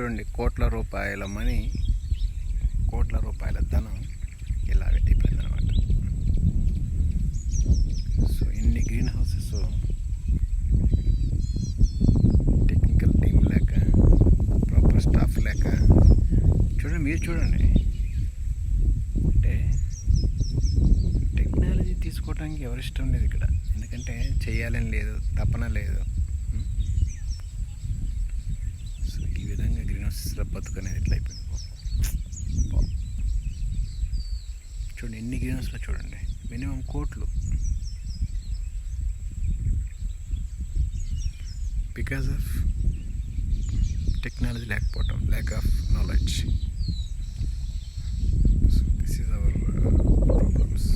చూడండి కోట్ల రూపాయల మనీ కోట్ల రూపాయల ధనం ఇలా అయిపోయింది అనమాట సో ఇన్ని గ్రీన్ హౌసెస్ టెక్నికల్ టీం లేక ప్రాపర్ స్టాఫ్ లేక చూడండి మీరు చూడండి. అంటే టెక్నాలజీ తీసుకోవడానికి ఎవరి ఇష్టం లేదు ఇక్కడ. ఎందుకంటే చేయాలని లేదు తపన లేదు ఉం? సో ఈ విధంగా బతుకనేది ఎట్లా అయిపోయింది? చూడండి ఎన్ని గ్రీన్స్లో చూడండి. మినిమం కోట్లు. బికాస్ ఆఫ్ టెక్నాలజీ లేకపోవటం lack of knowledge so this is our problems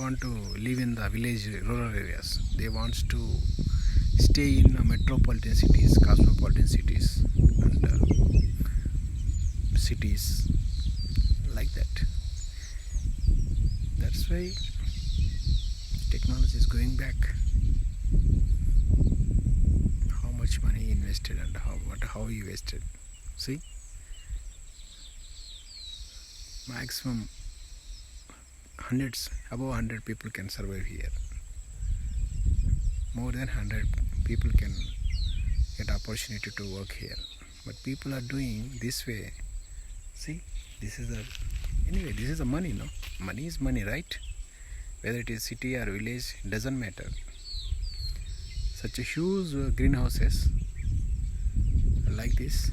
want to live in the village rural areas they wants to stay in uh, metropolitan cities cosmopolitan cities and uh, cities like that. That's why technology is going back. How much money invested and how what how you wasted. See? Maximum hundreds above 100 people can survive here. More than 100 people can get opportunity to work here. But people are doing this way. See this is the anyway this is the money no? Money is money right? Whether it is city or village doesn't matter. Such a huge uh, greenhouses like this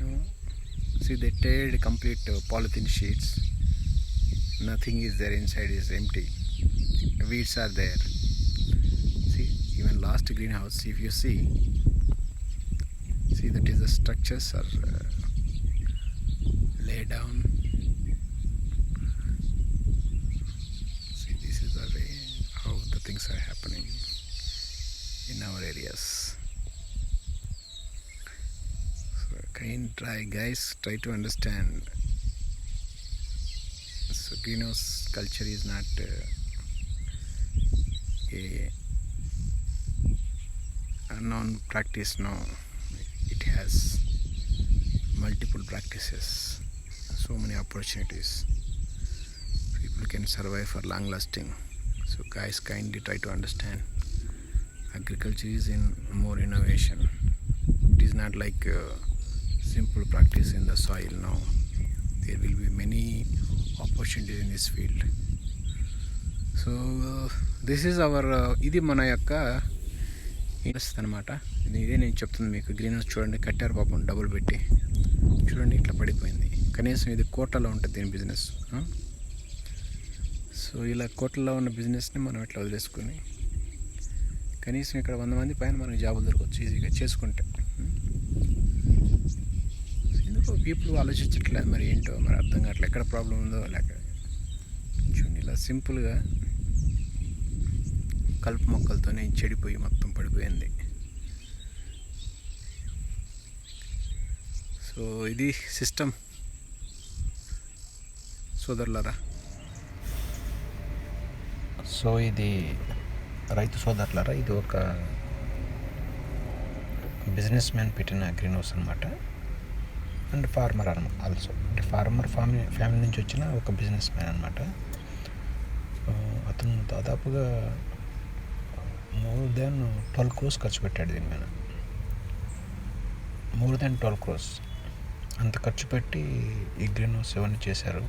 you know, see they teared complete uh, polythene sheets nothing is there inside is empty. Weeds are there. See even last greenhouse if you see see that is the structures are uh, laid down. See this is the way how the things are happening in our areas. So kind try guys try to understand greenhouse culture is not uh, a unknown practice no. It has multiple practices so many opportunities. People can survive for long lasting so guys kindly try to understand. Agriculture is in more innovation. It is not like uh, simple practice in the soil now there will be many opportunity in this field so this is our ఇది మన యొక్క interest అనమాట ఇదే నేను చెప్తుంది మీకు. Green house చూడండి కట్టారు పాపం డబుల్ పెట్టి. చూడండి ఇట్లా పడిపోయింది. కనీసం ఇది కోటలో ఉంటుంది దీని బిజినెస్ సో ఇలా కోట్లలో ఉన్న బిజినెస్ని మనం ఇట్లా వదిలేసుకుని కనీసం ఇక్కడ వంద మంది పైన మనకి జాబులు దొరకవచ్చు ఈజీగా చేసుకుంటే. సో పీపుల్ ఆలోచించట్లేదు మరి ఏంటో మరి అర్థం కావట్లేదు. ఎక్కడ ప్రాబ్లం ఉందో లేక చూడండి ఇలా సింపుల్గా కలుపు మొక్కలతోనే చెడిపోయి మొత్తం పడిపోయింది. సో ఇది సిస్టమ్ సోదరులరా? సో ఇది రైతు సోదరులరా ఇది ఒక బిజినెస్ మ్యాన్ పెట్టిన గ్రీన్ హౌస్ అనమాట అండ్ ఫార్మర్ అనమాట ఆల్సో అంటే ఫార్మర్ ఫ్యామిలీ ఫ్యామిలీ నుంచి వచ్చిన ఒక బిజినెస్ మ్యాన్ అనమాట. అతను దాదాపుగా మోర్ దెన్ ట్వెల్వ్ క్రోర్స్ ఖర్చు పెట్టాడు దీని మీద. మోర్ దెన్ ట్వెల్వ్ క్రోర్స్ అంత ఖర్చు పెట్టి ఈ గ్రీన్ హౌస్ ఇవన్నీ చేశారు.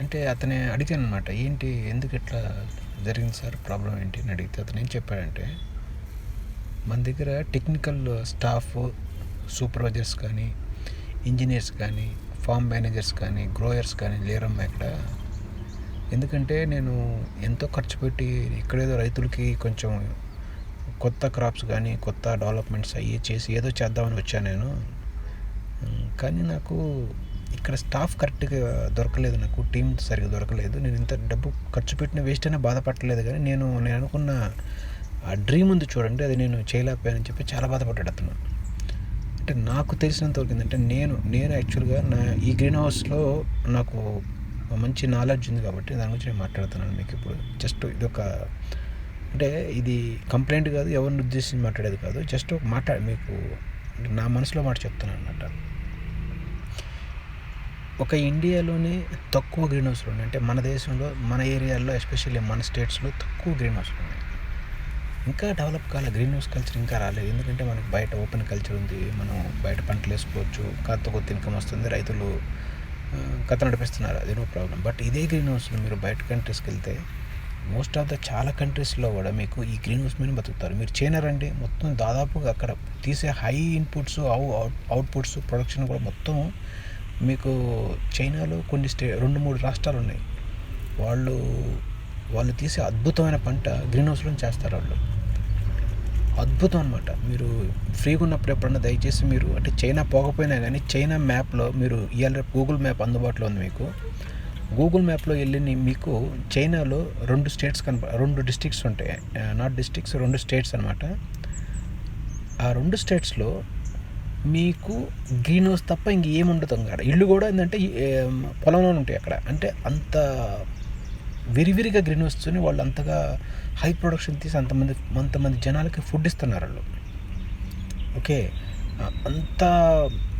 అంటే అతనే అడిగాను అనమాట ఏంటి ఎందుకు ఇట్లా జరిగింది సార్? ప్రాబ్లం ఏంటి? అని అడిగితే అతను ఏం చెప్పాడంటే మన దగ్గర టెక్నికల్ స్టాఫ్ సూపర్వైజర్స్ కానీ ఇంజనీర్స్ కానీ ఫామ్ మేనేజర్స్ కానీ గ్రోయర్స్ కానీ లేరమ్మా ఇక్కడ. ఎందుకంటే నేను ఎంతో ఖర్చు పెట్టి ఇక్కడేదో రైతులకి కొంచెం కొత్త క్రాప్స్ కానీ కొత్త డెవలప్మెంట్స్ అయ్యి చేసి ఏదో చేద్దామని వచ్చాను నేను. కానీ నాకు ఇక్కడ స్టాఫ్ కరెక్ట్గా దొరకలేదు నాకు టీం సరిగ్గా దొరకలేదు. నేను ఇంత డబ్బు ఖర్చు పెట్టిన వేస్ట్ అయినా బాధపడలేదు కానీ నేను నేను అనుకున్న ఆ డ్రీమ్ ఉంది చూడండి అది నేను చేయలేకపోయానని చెప్పి చాలా బాధపడ్డాడు అతను. అంటే నాకు తెలిసినంత వరకు ఏంటంటే నేను నేను యాక్చువల్గా నా ఈ గ్రీన్ హౌస్లో నాకు మంచి నాలెడ్జ్ ఉంది కాబట్టి దాని గురించి నేను మాట్లాడుతున్నాను మీకు ఇప్పుడు. జస్ట్ ఇది ఒక అంటే ఇది కంప్లైంట్ కాదు ఎవరిని ఉద్దేశించి మాట్లాడేది కాదు. జస్ట్ ఒక మాట మీకు అంటే నా మనసులో మాట చెప్తున్నాను అనమాట ఒక ఇండియాలోనే తక్కువ గ్రీన్ హౌస్లు ఉన్నాయి. అంటే మన దేశంలో మన ఏరియాల్లో ఎస్పెషల్లీ మన స్టేట్స్లో తక్కువ గ్రీన్ హౌస్లు ఉన్నాయి. ఇంకా డెవలప్ కాలే గ్రీన్ హౌస్ కల్చర్ ఇంకా రాలేదు. ఎందుకంటే మనకి బయట ఓపెన్ కల్చర్ ఉంది మనం బయట పంటలు వేసుకోవచ్చు కొత్త కొత్త ఇన్కమ్ వస్తుంది రైతులు కథ నడిపిస్తున్నారు అది నో ప్రాబ్లం. బట్ ఇదే గ్రీన్ హౌస్లో మీరు బయట కంట్రీస్కి వెళ్తే మోస్ట్ ఆఫ్ ద చాలా కంట్రీస్లో కూడా మీకు ఈ గ్రీన్ హౌస్ మీద బతుకుతారు. మీరు చైనా రండి మొత్తం దాదాపుగా అక్కడ తీసే హై ఇన్పుట్స్ అవుట్పుట్స్ ప్రొడక్షన్ కూడా మొత్తం మీకు చైనాలో కొన్ని స్టే రెండు మూడు రాష్ట్రాలు ఉన్నాయి. వాళ్ళు వాళ్ళు తీసే అద్భుతమైన పంట గ్రీన్ హౌస్లో చేస్తారు వాళ్ళు. అద్భుతం అనమాట మీరు ఫ్రీగా ఉన్నప్పుడు ఎప్పుడన్నా దయచేసి మీరు అంటే చైనా పోకపోయినా కానీ చైనా మ్యాప్లో మీరు ఇవాళ రేపు గూగుల్ మ్యాప్ అందుబాటులో ఉంది మీకు. గూగుల్ మ్యాప్లో వెళ్ళి మీకు చైనాలో రెండు స్టేట్స్ కనప రెండు డిస్ట్రిక్ట్స్ ఉంటాయి. నాట్ డిస్ట్రిక్ట్స్ రెండు స్టేట్స్ అనమాట ఆ రెండు స్టేట్స్లో మీకు గ్రీన్ హౌస్ తప్ప ఇంక ఏముండదు అక్కడ ఇల్లు కూడా ఏంటంటే పొలంలో ఉంటాయి అక్కడ. అంటే అంత విరివిరిగా గ్రీన్ వస్తూనే వాళ్ళు అంతగా హై ప్రొడక్షన్ తీసి అంతమంది అంతమంది జనాలకి ఫుడ్ ఇస్తున్నారు వాళ్ళు. ఓకే? అంత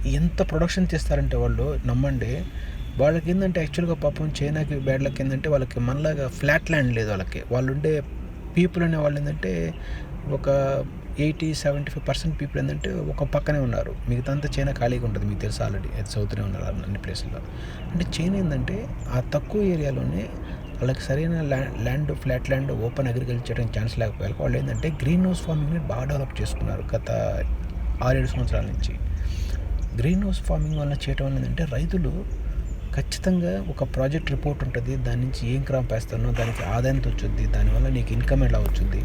ఎంత ప్రొడక్షన్ చేస్తారంటే వాళ్ళు నమ్మండి. వాళ్ళకి ఏంటంటే యాక్చువల్గా పాపం చైనాకి బ్యాడ్లకి ఏంటంటే వాళ్ళకి మనలాగా ఫ్లాట్ ల్యాండ్ లేదు వాళ్ళకి. వాళ్ళు ఉండే పీపుల్ అనే వాళ్ళు ఏంటంటే ఒక eighty seventy five percent people ఏంటంటే ఒక పక్కనే ఉన్నారు. మిగతా అంతా చైనా ఖాళీగా ఉంటుంది మీకు తెలుసు ఆల్రెడీ అది సౌత్నే ఉన్నారు అన్ని ప్లేసుల్లో అంటే చైనా ఏంటంటే ఆ తక్కువ ఏరియాలోనే వాళ్ళకి సరైన land land flat land open agriculture చేయడానికి ఛాన్స్ లేకపోయారు వాళ్ళు ఏంటంటే గ్రీన్ హౌస్ ఫార్మింగ్ని బాగా డెవలప్ చేసుకున్నారు గత ఆరేడు సంవత్సరాల నుంచి. గ్రీన్ హౌస్ ఫార్మింగ్ వల్ల చేయటం వల్ల ఏంటంటే రైతులు ఖచ్చితంగా ఒక ప్రాజెక్ట్ రిపోర్ట్ ఉంటుంది దాని నుంచి ఏం క్రాప్ వేస్తానో దానికి ఆదాయం వచ్చింది దానివల్ల నీకు ఇన్కమ్ ఎలా వచ్చింది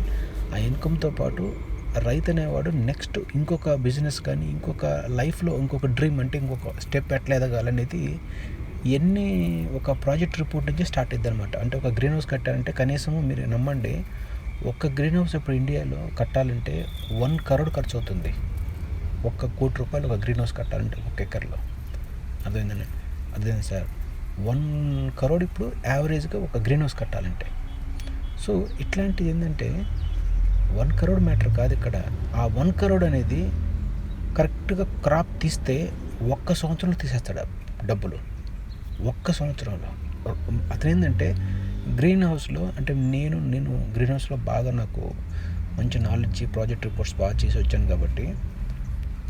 ఆ ఇన్కమ్తో పాటు రైతు అనేవాడు నెక్స్ట్ ఇంకొక బిజినెస్ కానీ ఇంకొక లైఫ్లో ఇంకొక డ్రీమ్ అంటే ఇంకొక స్టెప్ ఎట్లా ఎదగాలనేది ఎన్ని ఒక ప్రాజెక్ట్ రిపోర్ట్ నుంచి స్టార్ట్ అయ్యింది అనమాట అంటే ఒక గ్రీన్ హౌస్ కట్టాలంటే కనీసం మీరు నమ్మండి ఒక్క గ్రీన్ హౌస్ ఇప్పుడు ఇండియాలో కట్టాలంటే వన్ కరోడ్ ఖర్చు అవుతుంది ఒక్క కోటి రూపాయలు ఒక గ్రీన్ హౌస్ కట్టాలంటే ఒక ఎకర్లో. అదేంటండి అదేంది సార్? వన్ కరోడ్ ఇప్పుడు యావరేజ్గా ఒక గ్రీన్ హౌస్ కట్టాలంటే. సో ఇట్లాంటిది ఏంటంటే వన్ కరోడ్ మ్యాటర్ కాదు ఇక్కడ. ఆ వన్ కరోడ్ అనేది కరెక్ట్గా క్రాప్ తీస్తే ఒక్క సంవత్సరంలో తీసేస్తాడు డబ్బులు. ఒక్క సంవత్సరంలో. అతనేంటంటే గ్రీన్ హౌస్లో అంటే నేను నేను గ్రీన్ హౌస్లో బాగా నాకు మంచి నాలెడ్జ్ ప్రాజెక్ట్ రిపోర్ట్స్ బాగా చేసి వచ్చాను కాబట్టి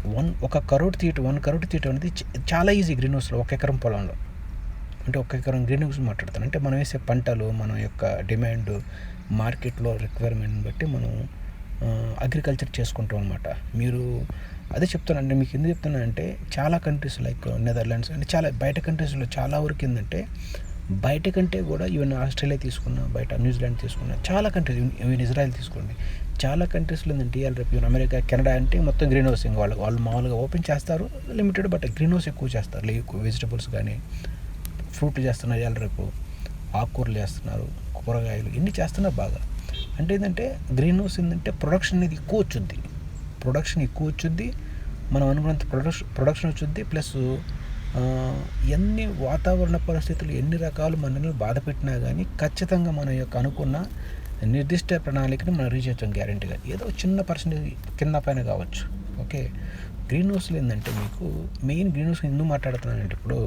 వన్ ఒక కరోడ్ తీయటం వన్ కరోడ్ తీయటం అనేది చాలా ఈజీ గ్రీన్ హౌస్లో ఒక ఎకరం పొలంలో. అంటే ఒక ఎకరం గ్రీన్ హౌస్ మాట్లాడతాను. అంటే మనం వేసే పంటలు మన యొక్క డిమాండ్ మార్కెట్లో రిక్వైర్మెంట్ బట్టి మనం అగ్రికల్చర్ చేసుకుంటాం అనమాట మీరు అదే చెప్తానండి మీకు ఎందుకు చెప్తున్నానంటే చాలా కంట్రీస్ లైక్ నెదర్లాండ్స్ అంటే చాలా బయట కంట్రీస్లో చాలా వరకు ఏంటంటే బయట కంటే కూడా ఈవెన్ ఆస్ట్రేలియా తీసుకున్నా బయట న్యూజిలాండ్ తీసుకున్నా చాలా కంట్రీస్ ఈవెన్ ఇజ్రాయెల్ తీసుకోండి. చాలా కంట్రీస్లో ఏంటంటే ఇవాళ రేపు ఈవెన్ అమెరికా కెనడా అంటే మొత్తం గ్రీన్ హౌస్ ఇంకా వాళ్ళు వాళ్ళు మామూలుగా ఓపెన్ చేస్తారు లిమిటెడ్ బట్ గ్రీన్ హౌస్ ఎక్కువ చేస్తారు. ఎక్కువ వెజిటబుల్స్ కానీ ఫ్రూట్ చేస్తున్నారు ఇవాళ రేపు ఆకుకూరలు చేస్తున్నారు కూరగాయలు ఇన్ని చేస్తున్నారు బాగా. అంటే ఏంటంటే గ్రీన్ హౌస్ ఏంటంటే ప్రొడక్షన్ అనేది ఎక్కువ వచ్చింది ప్రొడక్షన్ ఎక్కువ వచ్చుద్ది మనం అనుకున్నంత ప్రొడక్షన్ ప్రొడక్షన్ వచ్చుద్ది ప్లస్ ఎన్ని వాతావరణ పరిస్థితులు ఎన్ని రకాలు మనల్ని బాధ పెట్టినా కానీ ఖచ్చితంగా మన యొక్క అనుకున్న నిర్దిష్ట ప్రణాళికని మనం రీచ్ చేయడం గ్యారంటీగా ఏదో చిన్న పర్సెంటేజ్ కింద పైన కావచ్చు. ఓకే? గ్రీన్ హౌస్లో ఏంటంటే మీకు మెయిన్ గ్రీన్ హౌస్ ఎందుకు మాట్లాడుతున్నానంటే ఇప్పుడు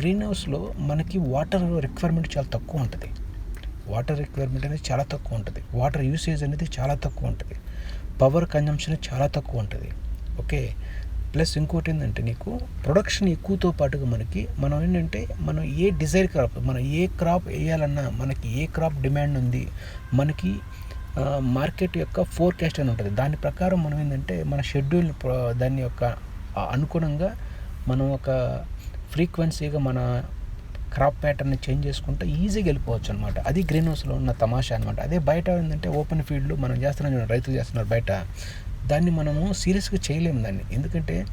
గ్రీన్ హౌస్లో మనకి వాటర్ రిక్వైర్మెంట్ చాలా తక్కువ ఉంటుంది. వాటర్ రిక్వైర్మెంట్ అనేది చాలా తక్కువ ఉంటుంది. వాటర్ యూసేజ్ అనేది చాలా తక్కువ ఉంటుంది. పవర్ కన్జంప్షన్ చాలా తక్కువ ఉంటుంది. ఓకే ప్లస్ ఇంకోటి ఏంటంటే నీకు ప్రొడక్షన్ ఎక్కువతో పాటుగా మనకి మనం ఏంటంటే మనం ఏ డిజైర్ క్రాప్ మనం ఏ క్రాప్ వేయాలన్నా మనకి ఏ క్రాప్ డిమాండ్ ఉంది మనకి మార్కెట్ యొక్క ఫోర్కాస్ట్ అని ఉంటుంది. దాని ప్రకారం మనం ఏంటంటే మన షెడ్యూల్ దాని యొక్క అనుగుణంగా మనం ఒక ఫ్రీక్వెన్సీగా మన క్రాప్ ప్యాటర్న్ చేంజ్ చేసుకుంటే ఈజీగా వెళ్ళిపోవచ్చు అనమాట అది గ్రీన్ హౌస్లో ఉన్న తమాషా అనమాట అదే బయట ఏంటంటే ఓపెన్ ఫీల్డ్లో మనం చేస్తున్నాం చూడండి రైతులు చేస్తున్నారు బయట. దాన్ని మనము సీరియస్గా చేయలేము దాన్ని. ఎందుకంటే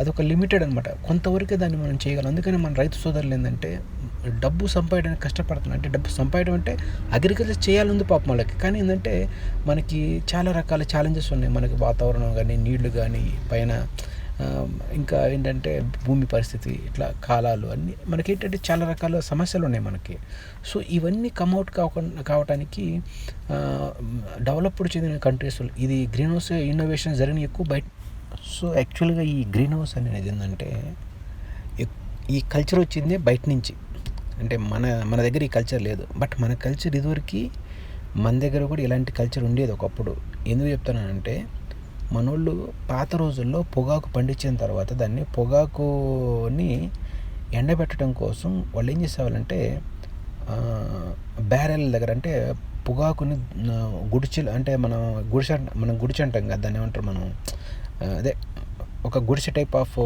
అదొక లిమిటెడ్ అనమాట కొంతవరకే దాన్ని మనం చేయగలం. అందుకని మన రైతు సోదరులు ఏంటంటే డబ్బు సంపాదడానికి కష్టపడుతున్నారు. అంటే డబ్బు సంపాదడం అంటే అగ్రికల్చర్ చేయాలని పాపం వాళ్ళకి. కానీ ఏంటంటే మనకి చాలా రకాల ఛాలెంజెస్ ఉన్నాయి. మనకి వాతావరణం కానీ నీళ్ళు కానీ పైన ఇంకా ఏంటంటే భూమి పరిస్థితి ఇట్లా కాలాలు అన్నీ మనకి ఏంటంటే చాలా రకాల సమస్యలు ఉన్నాయి మనకి. సో ఇవన్నీ కమ్అవుట్ కాకుండా కావటానికి డెవలప్డ్ చెందిన కంట్రీస్ ఇది గ్రీన్ హౌస్ ఇన్నోవేషన్ జరిగిన ఎక్కువ బయట. సో యాక్చువల్గా ఈ గ్రీన్ హౌస్ అనేది ఏంటంటే ఈ కల్చర్ వచ్చిందే బయట నుంచి. అంటే మన మన దగ్గర ఈ కల్చర్ లేదు. బట్ మన కల్చర్ ఇదివరకు మన దగ్గర కూడా ఇలాంటి కల్చర్ ఉండేది ఒకప్పుడు. ఎందుకు చెప్తానంటే మనోళ్ళు పాత రోజుల్లో పొగాకు పండించిన తర్వాత దాన్ని పొగాకుని ఎండబెట్టడం కోసం వాళ్ళు ఏం చేసేవాళ్ళంటే బ్యారెల్ దగ్గర అంటే పొగాకుని గుడిచెలు అంటే మనం గుడిసె మనం గుడిచె అంటాం కదా దాన్ని ఏమంటారు మనం? అదే ఒక గుడిసె టైప్ ఆఫ్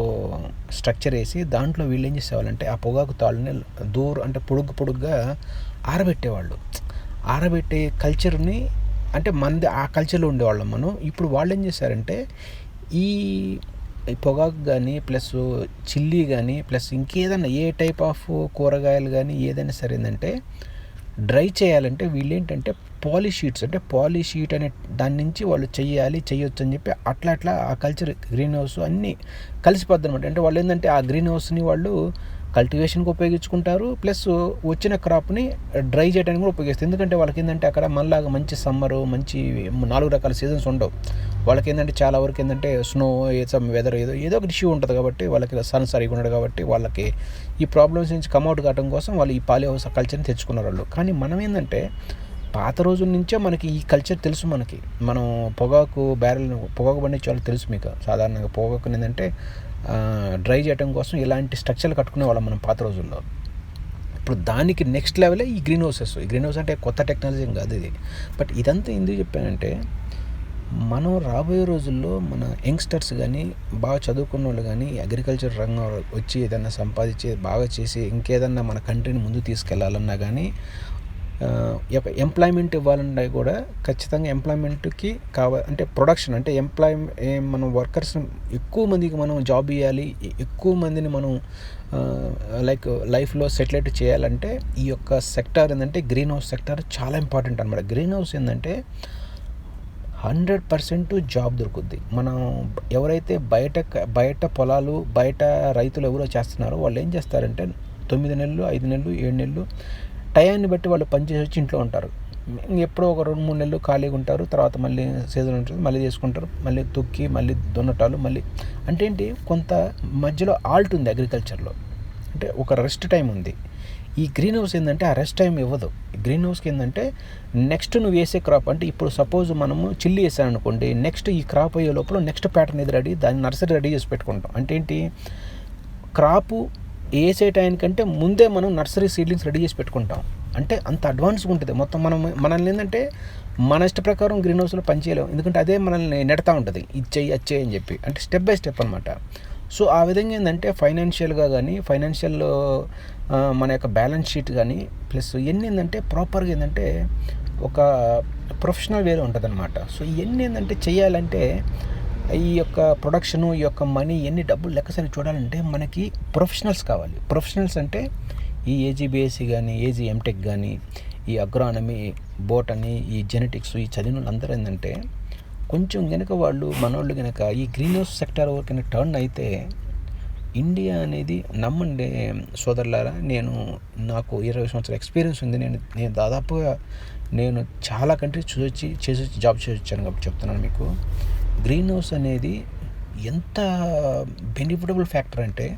స్ట్రక్చర్ వేసి దాంట్లో వీళ్ళు ఏం చేసేవాళ్ళంటే ఆ పొగాకు తాళ్ళని దూరం అంటే పొడుగు పొడుగ్గా ఆరబెట్టేవాళ్ళు. ఆరబెట్టే కల్చర్ని అంటే మనది ఆ కల్చర్లో ఉండేవాళ్ళం మనం. ఇప్పుడు వాళ్ళు ఏం చేశారంటే ఈ పొగాకు కానీ ప్లస్ చిల్లీ కానీ ప్లస్ ఇంకేదన్నా ఏ టైప్ ఆఫ్ కూరగాయలు కానీ ఏదైనా సరే ఏంటంటే డ్రై చేయాలంటే వీళ్ళు ఏంటంటే పాలిషీట్స్ అంటే పాలిషీట్ అనే దాని నుంచి వాళ్ళు చేయాలి చేయొచ్చు అని చెప్పి అట్లా అట్లా ఆ కల్చర్ గ్రీన్ హౌస్ అన్నీ కలిసిపోద్ది అనమాట అంటే వాళ్ళు ఏంటంటే ఆ గ్రీన్ హౌస్ని వాళ్ళు కల్టివేషన్కి ఉపయోగించుకుంటారు. ప్లస్ వచ్చిన క్రాప్ని డ్రై చేయడానికి కూడా ఉపయోగిస్తారు. ఎందుకంటే వాళ్ళకి ఏంటంటే అక్కడ మనలాగా మంచి సమ్మరు మంచి నాలుగు రకాల సీజన్స్ ఉండవు. వాళ్ళకి ఏంటంటే చాలా వరకు ఏంటంటే స్నో సమ్ వెదర్ ఏదో ఏదో ఒక ఇష్యూ ఉంటుంది కాబట్టి వాళ్ళకి సన్ సరిగా ఉండదు కాబట్టి వాళ్ళకి ఈ ప్రాబ్లమ్స్ నుంచి కమ్అవుట్ కావడం కోసం వాళ్ళు ఈ పాలి హౌస్ కల్చర్ని తెచ్చుకున్నారు వాళ్ళు. కానీ మనం ఏంటంటే పాత రోజుల నుంచే మనకి ఈ కల్చర్ తెలుసు మనకి. మనం పొగాకు బ్యారెల్ పొగాకు పండించే వాళ్ళకి తెలుసు మీకు. సాధారణంగా పొగాకు ఏంటంటే డ్రై చేయడం కోసం ఇలాంటి స్ట్రక్చర్లు కట్టుకునే వాళ్ళం మనం పాత రోజుల్లో. ఇప్పుడు దానికి నెక్స్ట్ లెవెలే ఈ గ్రీన్ హౌసెస్. ఈ గ్రీన్ హౌస్ అంటే కొత్త టెక్నాలజీ కాదు ఇది. బట్ ఇదంతా ఎందుకు చెప్పానంటే మనం రాబోయే రోజుల్లో మన యంగ్స్టర్స్ కానీ బాగా చదువుకున్న వాళ్ళు కానీ అగ్రికల్చర్ రంగం వచ్చి ఏదైనా సంపాదించి బాగా చేసి ఇంకేదన్నా మన కంట్రీని ముందు తీసుకెళ్ళాలన్నా కానీ ఎంప్లాయ్మెంట్ ఇవ్వాలన్నా కూడా ఖచ్చితంగా ఎంప్లాయ్మెంట్కి కావ అంటే ప్రొడక్షన్ అంటే ఎంప్లాయ్ మనం వర్కర్స్ ఎక్కువ మందికి మనం జాబ్ ఇవ్వాలి ఎక్కువ మందిని మనం లైక్ లైఫ్లో సెటిలైట్ చేయాలంటే ఈ యొక్క సెక్టార్ ఏంటంటే గ్రీన్ హౌస్ సెక్టార్ చాలా ఇంపార్టెంట్ అనమాట గ్రీన్ హౌస్ ఏంటంటే హండ్రెడ్ పర్సెంట్ జాబ్ దొరుకుద్ది. మనం ఎవరైతే బయట బయట పొలాలు బయట రైతులు ఎవరో చేస్తున్నారో వాళ్ళు ఏం చేస్తారంటే తొమ్మిది నెలలు ఐదు నెలలు ఏడు నెలలు టయాన్ని బట్టి వాళ్ళు పనిచేసి వచ్చి ఇంట్లో ఉంటారు. ఇంక ఎప్పుడో ఒక రెండు మూడు నెలలు ఖాళీగా ఉంటారు. తర్వాత మళ్ళీ సీజన్ ఉంటుంది. మళ్ళీ చేసుకుంటారు. మళ్ళీ తొక్కి మళ్ళీ దున్నటాలు మళ్ళీ అంటే ఏంటి? కొంత మధ్యలో ఆల్ట్ ఉంది అగ్రికల్చర్లో. అంటే ఒక రెస్ట్ టైం ఉంది. ఈ గ్రీన్ హౌస్ ఏంటంటే ఆ రెస్ట్ టైం ఇవ్వదు. గ్రీన్ హౌస్కి ఏంటంటే నెక్స్ట్ నువ్వు వేసే క్రాప్ అంటే ఇప్పుడు సపోజ్ మనము చిల్లి వేసాను అనుకోండి నెక్స్ట్ ఈ క్రాప్ అయ్యే లోపల నెక్స్ట్ ప్యాటర్న్ ఇది రెడీ దాన్ని నర్సరీ రెడీ చేసి పెట్టుకుంటాం. అంటే ఏంటి? క్రాపు వేసే టైంకంటే ముందే మనం నర్సరీ సీడ్లింగ్స్ రెడీ చేసి పెట్టుకుంటాం. అంటే అంత అడ్వాన్స్గా ఉంటుంది. మొత్తం మనం మనల్ని ఏంటంటే మన ఇష్ట ప్రకారం గ్రీన్ హౌస్లో పనిచేయలేము ఎందుకంటే అదే మనల్ని నెడతా ఉంటుంది. ఇది చెయ్యి అది చెయ్యి అని చెప్పి. అంటే స్టెప్ బై స్టెప్ అనమాట సో ఆ విధంగా ఏంటంటే ఫైనాన్షియల్గా కానీ ఫైనాన్షియల్ మన యొక్క బ్యాలెన్స్ షీట్ కానీ ప్లస్ ఇవన్నీ ఏంటంటే ప్రాపర్గా ఏంటంటే ఒక ప్రొఫెషనల్ వేలో ఉంటుంది అనమాట సో ఇవన్నీ ఏంటంటే చేయాలంటే ఈ యొక్క ప్రొడక్షను ఈ యొక్క మనీ ఎన్ని డబ్బులు లెక్కసరి చూడాలంటే మనకి ప్రొఫెషనల్స్ కావాలి. ప్రొఫెషనల్స్ అంటే ఈ ఏజీ బీఎస్సీ కానీ ఏజీ ఎంటెక్ కానీ ఈ అగ్రానమీ బోటనీ ఈ జెనెటిక్స్ ఈ చదివిన వాళ్ళందరూ ఏంటంటే కొంచెం కనుక వాళ్ళు మనోళ్ళు కనుక ఈ గ్రీన్ హౌస్ సెక్టర్ వరకు టర్న్ అయితే ఇండియా అనేది నమ్మండి సోదరులారా నేను నాకు ఇరవై సంవత్సరాల ఎక్స్పీరియన్స్ ఉంది. నేను నేను దాదాపుగా నేను చాలా కంట్రీస్ చూసొచ్చి చేసి జాబ్ చేసి వచ్చాను కాబట్టి చెప్తున్నాను మీకు. గ్రీన్ హౌస్ అనేది ఎంత బెనిఫిటబుల్ ఫ్యాక్టర్ అంటే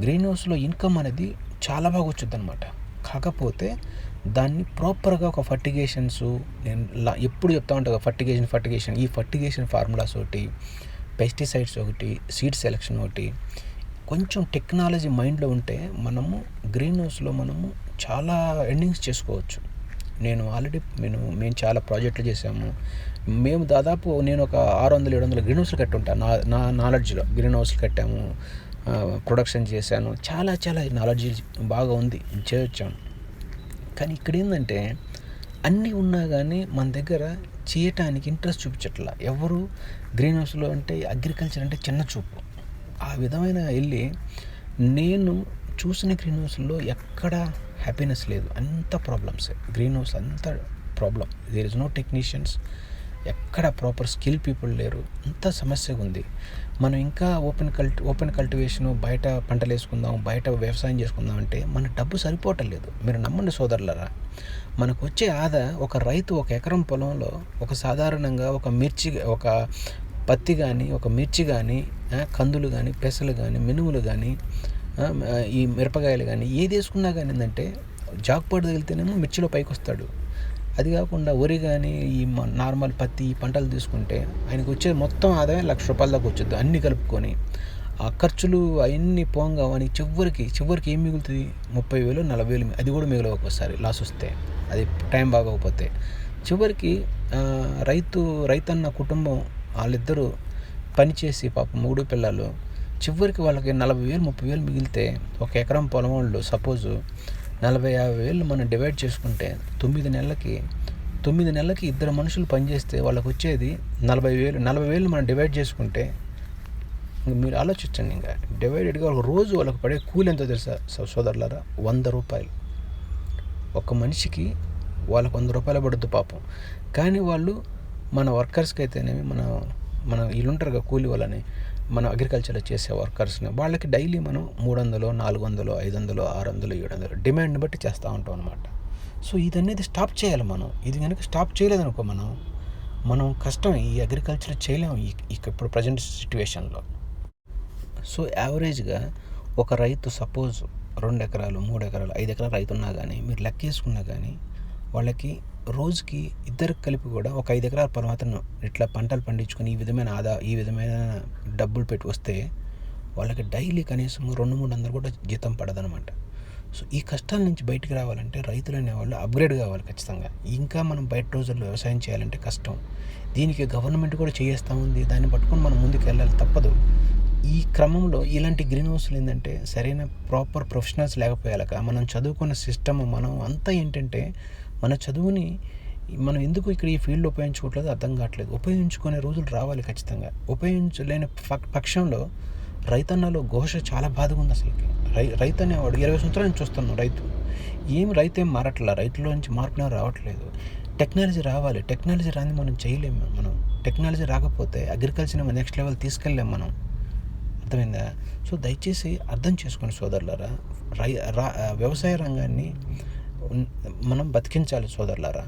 గ్రీన్ హౌస్లో ఇన్కమ్ అనేది చాలా బాగా వచ్చింది అనమాట కాకపోతే దాన్ని ప్రాపర్గా ఒక ఫర్టిగేషన్స్ నేను ఎప్పుడు చెప్తా ఉంటాను ఫర్టిగేషన్ ఫర్టిగేషన్ ఈ ఫర్టిగేషన్ ఫార్ములాస్ ఒకటి పెస్టిసైడ్స్ ఒకటి సీడ్ సెలెక్షన్ ఒకటి కొంచెం టెక్నాలజీ మైండ్లో ఉంటే మనము గ్రీన్ హౌస్లో మనము చాలా ఎండింగ్స్ చేసుకోవచ్చు. నేను ఆల్రెడీ నేను మేము చాలా ప్రాజెక్టులు చేసాము మేము దాదాపు నేను ఒక ఆరు వందల ఏడు వందల గ్రీన్ హౌస్లు కట్టుంటాను నా నా నాలెడ్జ్లో గ్రీన్ హౌస్లు కట్టాము. ప్రొడక్షన్ చేశాను. చాలా చాలా నాలెడ్జ్ బాగా ఉంది. చేయొచ్చాను కానీ ఇక్కడ ఏంటంటే అన్నీ ఉన్నా కానీ మన దగ్గర చేయటానికి ఇంట్రెస్ట్ చూపించట్లా. ఎవరు గ్రీన్ హౌస్లో అంటే అగ్రికల్చర్ అంటే చిన్న చూపు. ఆ విధమైన వెళ్ళి నేను చూసిన గ్రీన్ హౌస్లో ఎక్కడ హ్యాపీనెస్ లేదు. అంత ప్రాబ్లమ్స్ గ్రీన్ హౌస్ అంత problem there is no technicians ఎక్కడ ప్రాపర్ స్కిల్ పీపుల్ లేరు. అంత సమస్యగా ఉంది. మనం ఇంకా ఓపెన్ కల్టి ఓపెన్ కల్టివేషను బయట పంటలు వేసుకుందాం బయట వ్యవసాయం చేసుకుందాం అంటే మన డబ్బు సరిపోవటం లేదు. మీరు నమ్మండి సోదరులరా మనకు వచ్చే ఆదా ఒక రైతు ఒక ఎకరం పొలంలో ఒక సాధారణంగా ఒక మిర్చి ఒక పత్తి కానీ ఒక మిర్చి కానీ కందులు కానీ పెసలు కానీ మినుములు కానీ ఈ మిరపకాయలు కానీ ఏది వేసుకున్నా కానీ ఏంటంటే జాక్పాటు తగిలితేనేమో మిర్చిలో పైకి వస్తాడు. అది కాకుండా వరి కానీ ఈ మ- నార్మల్ పత్తి ఈ పంటలు తీసుకుంటే ఆయనకు వచ్చే మొత్తం ఆదాయం లక్ష రూపాయల దాకా వచ్చుద్ది అన్నీ కలుపుకొని. ఆ ఖర్చులు అవన్నీ పోంగా అని చివరికి చివరికి ఏం మిగులుతుంది? ముప్పై వేలు నలభై వేలు అది కూడా మిగిలి ఒక్కోసారి లాస్ వస్తే. అది టైం బాగోకపోతే చివరికి రైతు రైతన్న కుటుంబం వాళ్ళిద్దరూ పనిచేసి పాప మూడు పిల్లలు చివరికి వాళ్ళకి నలభై వేలు ముప్పై వేలు మిగిలితే ఒక ఎకరం పొలం వాళ్ళు సపోజు నలభై యాభై వేలు మనం డివైడ్ చేసుకుంటే తొమ్మిది నెలలకి తొమ్మిది నెలలకి ఇద్దరు మనుషులు పనిచేస్తే వాళ్ళకి వచ్చేది నలభై వేలు నలభై వేలు మనం డివైడ్ చేసుకుంటే మీరు ఆలోచించండి ఇంకా. డివైడెడ్గా ఒక రోజు వాళ్ళకి పడే కూలి ఎంతో తెలుసా? సోదరులారా వంద రూపాయలు. ఒక మనిషికి వాళ్ళకి వంద రూపాయలు పడుద్దు పాపం. కానీ వాళ్ళు మన వర్కర్స్కి అయితేనేమి మన మన వీళ్ళు ఉంటారు కదా కూలి వాళ్ళని మన అగ్రికల్చర్లో చేసే వర్కర్స్ని వాళ్ళకి డైలీ మనం మూడు వందలు నాలుగు వందలు ఐదు వందలు ఆరు వందలు ఏడు వందలు డిమాండ్ని బట్టి చేస్తూ ఉంటాం అనమాట సో ఇది అనేది స్టాప్ చేయాలి మనం. ఇది కనుక స్టాప్ చేయలేదనుకో మనం మనం కష్టం ఈ అగ్రికల్చర్ చేయలేము ఈ ఇప్పుడు ప్రజెంట్ సిచ్యువేషన్లో సో యావరేజ్గా ఒక రైతు సపోజ్ రెండు ఎకరాలు మూడు ఎకరాలు ఐదు ఎకరాలు రైతు ఉన్నా కానీ మీరు లెక్క వేసుకున్నా కానీ వాళ్ళకి రోజుకి ఇద్దరు కలిపి కూడా ఒక ఐదు ఎకరాల పొలం ఇట్లా పంటలు పండించుకొని ఈ విధమైన ఆదా ఈ విధమైన డబ్బులు పెట్టి వస్తే వాళ్ళకి డైలీ కనీసం రెండు మూడు వందలు కూడా జీతం పడదనమాట సో ఈ కష్టాల నుంచి బయటికి రావాలంటే రైతులు అనేవాళ్ళు అప్గ్రేడ్ కావాలి ఖచ్చితంగా. ఇంకా మనం బయట రోజుల్లో వ్యవసాయం చేయాలంటే కష్టం. దీనికి గవర్నమెంట్ కూడా చేయేస్తూ ఉంది దాన్ని పట్టుకొని మనం ముందుకు వెళ్ళాలి తప్పదు. ఈ క్రమంలో ఇలాంటి గ్రీన్ హౌస్లు ఏంటంటే సరైన ప్రాపర్ ప్రొఫెషనల్స్ లేకపోయాక మనం చదువుకున్న సిస్టమ్ మనం అంతా ఏంటంటే మన చదువుని మనం ఎందుకు ఇక్కడ ఈ ఫీల్డ్ ఉపయోగించుకోవట్లేదు అర్థం కావట్లేదు. ఉపయోగించుకునే రోజులు రావాలి ఖచ్చితంగా. ఉపయోగించలేని పక్షంలో రైతన్నలో ఘోష చాలా బాధగా ఉంది అసలుకి. రై రైతు అనేవాడు ఇరవై సంవత్సరాల నుంచి చూస్తున్నాం రైతు. ఏం రైతు ఏం మారట్లా? రైతులో నుంచి మార్పునే రావట్లేదు. టెక్నాలజీ రావాలి. టెక్నాలజీ రాని మనం చేయలేము మనం. టెక్నాలజీ రాకపోతే అగ్రికల్చర్ని నెక్స్ట్ లెవెల్ తీసుకెళ్ళలేము మనం. అర్థమైందా? సో దయచేసి అర్థం చేసుకోండి సోదరులారా రై రా వ్యవసాయ రంగాన్ని మనం బతికించాలి సోదరులారా.